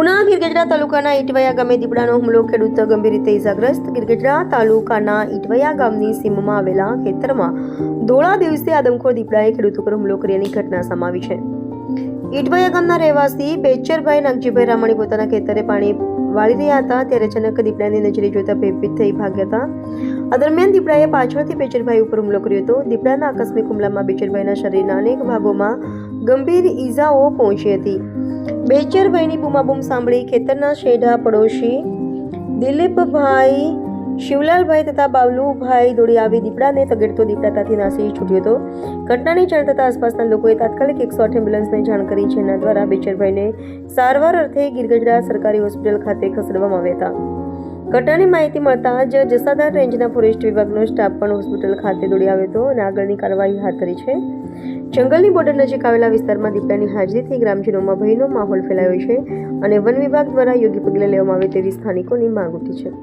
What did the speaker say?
ઉના ગીરગઢડા તાલુકાના ઈટવયા ગામે દીપડાનો હુમલો ખેડૂત ગંભીર રીતે ઇજાગ્રસ્ત ગીરગઢડા તાલુકાના ઈટવયા ગામની સીમમાં આવેલા ખેતરમાં ધોળા દિવસે આદમખોર દીપડાએ ખેડૂત ઉપર હુમલો કર્યાની ઘટના સમાવી છે. ઈટવયા ગામના રહેવાસી બેચરભાઈ નાગજીભાઈ રામાણી પોતાના ખેતરે પાણી વાળી રહ્યા હતા, ત્યારે અચાનક દીપડાની નજરે જોતા ભયભીત થઈ ભાગ્યા હતા. આ દરમિયાન દીપડાએ પાછળથી બેચરભાઈ ઉપર હુમલો કર્યો હતો. દીપડાના આકસ્મિક હુમલામાં બેચરભાઈના શરીરના અનેક ભાગોમાં ગંભીર ઈજાઓ પહોંચી હતી. બેચરભાઈની બૂમાબૂમ સાંભળી ખેતરના શેઢા પડોશી દિલીપભાઈ, શિવલાલભાઈ તથા બાવલુભાઈ દોડી આવી દીપડાને તગેડતો દીપડા ત્યાંથી નાસી છૂટ્યો હતો. ઘટનાની જાણ થતાં આસપાસના લોકોએ તાત્કાલિક એકસો આઠ એમ્બ્યુલન્સને જાણ કરી જેના દ્વારા બેચરભાઈને સારવાર અર્થે ગીરગઢડા સરકારી હોસ્પિટલ ખાતે ખસેડવામાં આવ્યા હતા. ઘટનાની માહિતી મળતા જ જસાદાર રેન્જના ફોરેસ્ટ વિભાગનો સ્ટાફ પણ હોસ્પિટલ ખાતે દોડી આવ્યો હતો અને આગળની કાર્યવાહી હાથ ધરી છે. જંગલની બોર્ડર નજીક આવેલા વિસ્તારમાં દીપડાની હાજરીથી ગ્રામજનોમાં ભયનો માહોલ ફેલાયો છે અને વન વિભાગ દ્વારા યોગ્ય પગલાં લેવામાં આવે તેવી સ્થાનિકોની માંગ ઉઠી છે.